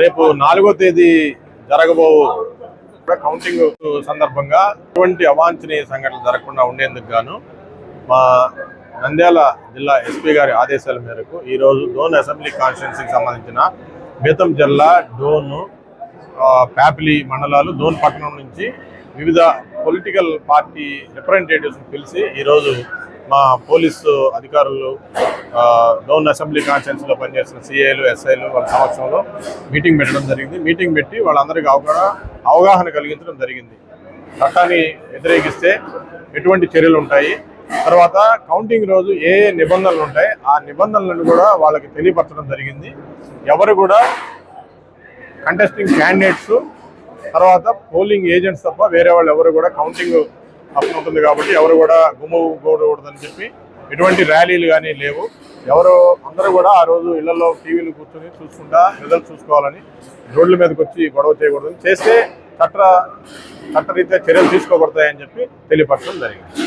రేపు నాలుగో తేదీ జరగబో కౌంటింగ్ సందర్భంగా ఎటువంటి అవాంఛనీయ సంఘటనలు జరగకుండా ఉండేందుకు గాను మా నంద్యాల జిల్లా ఎస్పీ గారి ఆదేశాల మేరకు ఈరోజు డోన్ అసెంబ్లీ కాన్స్టిట్యున్సీకి సంబంధించిన బేతం జిల్లా డోన్ ప్యాపిలి మండలాలు డోన్ పట్టణం నుంచి వివిధ పొలిటికల్ పార్టీ రిప్రజెంటేటివ్స్ని పిలిచి ఈరోజు మా పోలీసు అధికారులు డౌన్ అసెంబ్లీ కాన్స్టిట్యున్సీలో పనిచేసిన సిఐలు ఎస్ఐలు వాళ్ళ సమక్షంలో మీటింగ్ పెట్టడం జరిగింది. మీటింగ్ పెట్టి వాళ్ళందరికీ అవగాహన అవగాహన కలిగించడం జరిగింది. చట్టాన్ని వ్యతిరేకిస్తే ఎటువంటి చర్యలు ఉంటాయి? తర్వాత కౌంటింగ్ రోజు ఏ ఏ నిబంధనలు ఉంటాయి? ఆ నిబంధనలను కూడా వాళ్ళకి తెలియపరచడం జరిగింది. ఎవరు కూడా కంటెస్టింగ్ క్యాండిడేట్స్ తర్వాత పోలింగ్ ఏజెంట్స్ తప్ప వేరే వాళ్ళు ఎవరు కూడా కౌంటింగ్ అర్థమవుతుంది ఉంటుంది కాబట్టి ఎవరు కూడా గుమ్మకూడదని చెప్పి ఎటువంటి ర్యాలీలు కానీ లేవు. ఎవరు అందరూ కూడా ఆ రోజు ఇళ్ళలో టీవీలు కూర్చొని చూసుకుంటా రిజల్ట్ చూసుకోవాలని రోడ్ల మీదకి వచ్చి గొడవ చేయకూడదని చేస్తే చట్ట చట్టరీత్యా చర్యలు తీసుకోబడతాయని చెప్పి తెలియపరచడం జరిగింది.